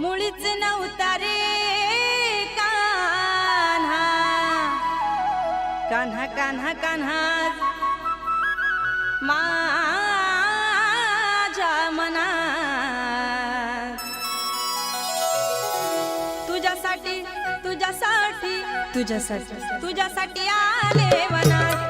मुळीच नव्हता रे कान्हा. कान्हा कान्हा कान्हा. माझ्या मना तुझ्यासाठी तुझ्यासाठी तुझ्यासाठी तुझ्यासाठी आले मनात.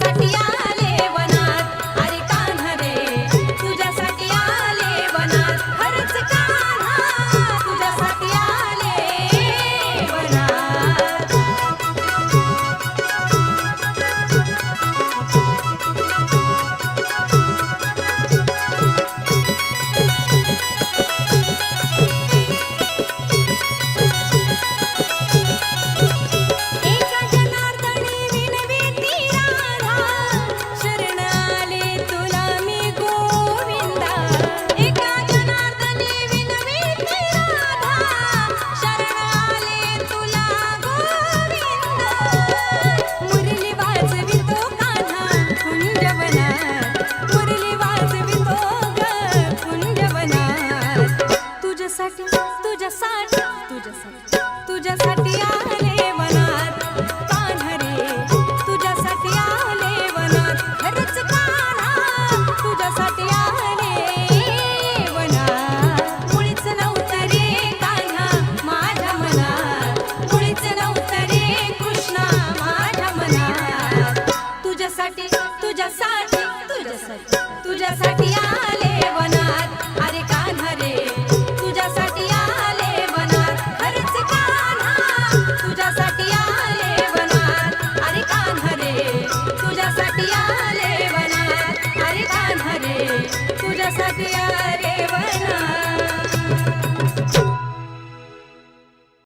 माझ्यासाठी या तुझ्यासाठी आले वनात. अरे कान्हरे